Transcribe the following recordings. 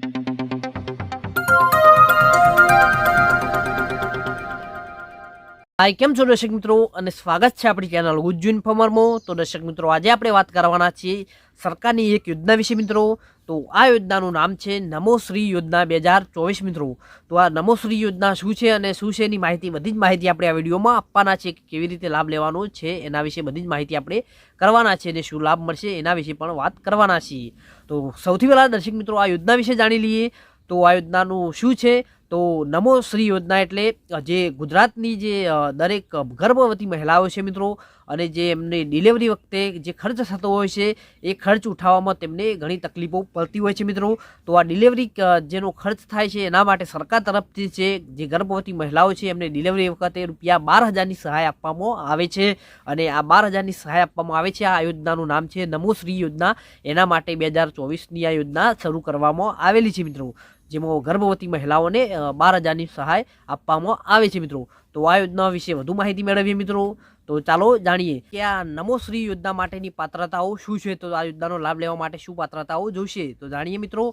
Thank you. હાય, કેમ છો દર્શક મિત્રો? અને સ્વાગત છે આપણી ચેનલ ગુજ્જુ ઇન્ફોર્મરમાં તો દર્શક મિત્રો, આજે આપણે વાત કરવાના છીએ સરકારની એક યોજના વિશે મિત્રો. તો આ યોજનાનું નામ છે નમો શ્રી યોજના બે હજાર ચોવીસ મિત્રો. તો આ નમો શ્રી યોજના શું છે અને શું છે એની માહિતી, બધી જ માહિતી આપણે આ વિડીયોમાં આપવાના છે કે કેવી રીતે લાભ લેવાનો છે એના વિશે બધી જ માહિતી આપણે કરવાના છે અને શું લાભ મળશે એના વિશે પણ વાત કરવાના છીએ. તો સૌથી પહેલાં દર્શક મિત્રો, આ યોજના વિશે જાણી લઈએ. તો આ યોજનાનું શું છે? તો નમો શ્રી યોજના એટલે જે ગુજરાતની જે દરેક ગર્ભવતી મહિલાઓ છે મિત્રો, અને જે એમને ડિલિવરી વખતે જે ખર્ચ થતો હોય છે, એ ખર્ચ ઉઠાવવામાં તેમને ઘણી તકલીફો પડતી હોય છે મિત્રો. તો આ ડિલિવરી જેનો ખર્ચ થાય છે, એના માટે સરકાર તરફથી છે, જે ગર્ભવતી મહિલાઓ છે, એમને ડિલિવરી વખતે રૂપિયા બાર હજારની સહાય આપવામાં આવે છે. અને આ બાર હજારની સહાય આપવામાં આવે છે, આ યોજનાનું નામ છે નમો શ્રી યોજના. એના માટે બે હજાર ચોવીસની આ યોજના શરૂ કરવામાં આવેલી છે મિત્રો. જેમાં ગર્ભવતી મહિલાઓને બાર હજારની સહાય આપવામાં આવે છે મિત્રો. તો આ યોજના વિશે વધુ માહિતી મેળવીએ મિત્રો. તો ચાલો જાણીએ કે આ નમો શ્રી યોજના માટેની પાત્રતાઓ શું છે? તો આ યોજનાનો લાભ લેવા માટે શું પાત્રતાઓ જોઈશે તો જાણીએ મિત્રો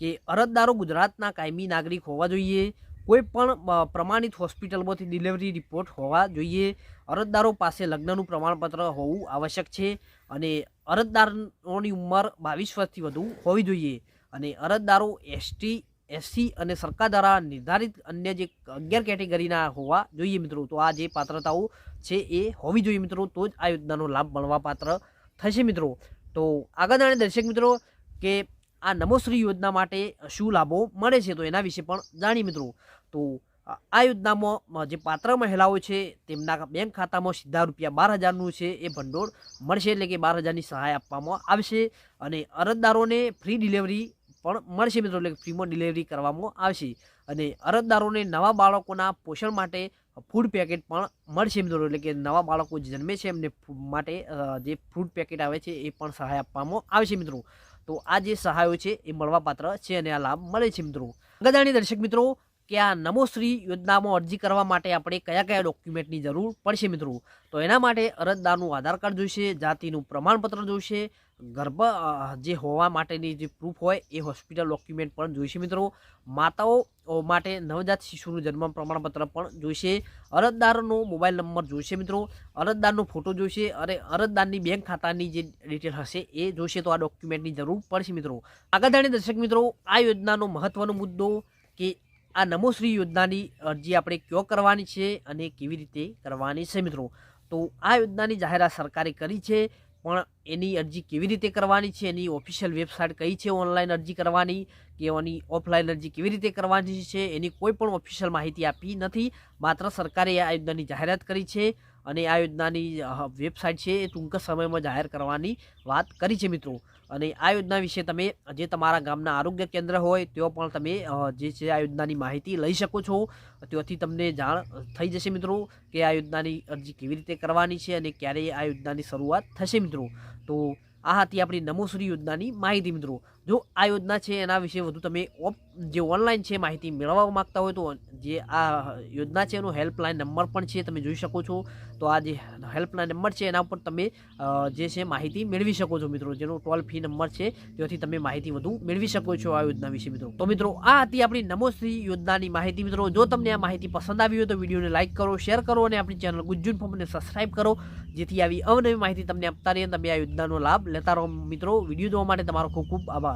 કે અરજદારો ગુજરાતના કાયમી નાગરિક હોવા જોઈએ. કોઈ પણ પ્રમાણિત હોસ્પિટલમાંથી ડિલિવરી રિપોર્ટ હોવા જોઈએ. અરજદારો પાસે લગ્નનું પ્રમાણપત્ર હોવું આવશ્યક છે અને અરજદારોની ઉંમર બાવીસ વર્ષથી વધુ હોવી જોઈએ. અને અરજદારો એસટી એસસી અને સરકાર દ્વારા નિર્ધારિત અન્ય જે અગિયાર કેટેગરીના હોવા જોઈએ મિત્રો, તો આ જે પાત્રતાઓ છે એ હોવી જોઈએ મિત્રો, તો જ આ યોજનાનો લાભ મળવા પાત્ર થશે મિત્રો. તો આગળ જાણે દર્શક મિત્રો, કે આ નમોશ્રી યોજના માટે શું લાભો મળે છે, તો એના વિશે પણ જાણીએ મિત્રો. તો આ યોજનામાં જે પાત્ર મહિલાઓ છે, તેમના બેંક ખાતામાં સીધા રૂપિયા બાર હજારનું છે, એ ભંડોળ મળશે એટલે કે બાર હજારની સહાય આપવામાં આવશે અને અરજદારોને ફ્રી ડિલિવરી પણ મળશે મિત્રો, એટલે ફ્રીમાં ડિલિવરી કરવામાં આવશે. અને અરજદારોને નવા બાળકોના પોષણ માટે ફૂડ પેકેટ પણ મળશે મિત્રો, એટલે કે નવા બાળકો જન્મે છે એમને માટે જે ફૂડ પેકેટ આવે છે એ પણ સહાય આપવામાં આવશે મિત્રો. તો આ જે સહાયો છે એ મળવાપાત્ર છે અને આ લાભ મળે છે મિત્રો. ગદાણી દર્શક મિત્રો, કે આ નમોશ્રી યોજનામાં અરજી કરવા માટે આપણે કયા કયા ડોક્યુમેન્ટની જરૂર પડશે મિત્રો? તો એના માટે અરજદારનું આધાર કાર્ડ જોઈશે, જાતિનું પ્રમાણપત્ર જોઈશે ગર્ભ જે હોવા માટેની જે પ્રૂફ હોય એ હોસ્પિટલ ડોક્યુમેન્ટ પણ જોઈશે મિત્રો. માતાઓ માટે નવજાત શિશુનું જન્મ પ્રમાણપત્ર પણ જોઈશે. અરજદારનો મોબાઈલ નંબર જોઈશે મિત્રો. અરજદારનો ફોટો જોઈશે અને અરજદારની બેંક ખાતાની જે ડિટેલ હશે એ જોઈશે. તો આ ડોક્યુમેન્ટની જરૂર પડશે મિત્રો. આગળ દર્શક મિત્રો, આ યોજનાનો મહત્વનો મુદ્દો કે આ નમોશ્રી યોજનાની અરજી આપણે ક્યો કરવાની છે અને કેવી રીતે કરવાની છે મિત્રો? તો આ યોજનાની જાહેરાત સરકારે કરી છે. પણ એની અરજી કેવી રીતે કરવાની છે? એની ઓફિશિયલ વેબસાઇટ કઈ છે ઓનલાઈન અરજી કરવાની? કે એની ઓફલાઈન અરજી કેવી રીતે કરવાની છે? એની કોઈ પણ ઓફિશિયલ માહિતી આપી નથી. માત્ર સરકારે આ યોજનાની જાહેરાત કરી છે. અને આ યોજનાની વેબસાઇટ છે એ ટૂંક સમયમાં જાહેર કરવાની વાત કરી છે મિત્રો. અને આ યોજના વિશે તમે, જે તમારા ગામના આરોગ્ય કેન્દ્ર હોય, તેઓ પણ તમે જે છે આ યોજનાની માહિતી લઈ શકો છો. ત્યાંથી તમને જાણ થઈ જશે મિત્રો કે આ યોજનાની અરજી કેવી રીતે કરવાની છે અને ક્યારે આ યોજનાની શરૂઆત થશે મિત્રો. તો આ હતી આપણી નમોસુરી યોજનાની માહિતી મિત્રો. જો આ યોજના છે એના વિશે વધુ તમે ઓપ, જે ઓનલાઈન છે, માહિતી મેળવવા માગતા હોય તો જે આ યોજના છે, એનો હેલ્પલાઇન નંબર પણ છે, તમે જોઈ શકો છો. તો આ જે હેલ્પલાઇન નંબર છે, એના ઉપર તમે જે છે, માહિતી મેળવી શકો છો મિત્રો. જેનો ટોલ ફ્રી નંબર છે, ત્યાંથી તમે માહિતી વધુ મેળવી શકો છો આ યોજના વિશે મિત્રો. તો મિત્રો, આ હતી આપણી નમોશ્રી યોજનાની માહિતી મિત્રો. જો તમને આ માહિતી પસંદ આવી હોય તો વિડીયોને લાઇક કરો, શેર કરો અને આપણી ચેનલ ગુજ્જુન ફોર્મને સબસ્ક્રાઇબ કરો. જેથી આવી અવનવી માહિતી તમને આપતા રહીએ તમે આ યોજનાનો લાભ લેતા રહો મિત્રો. વીડિયો જોવા માટે તમારો ખૂબ ખૂબ આભાર.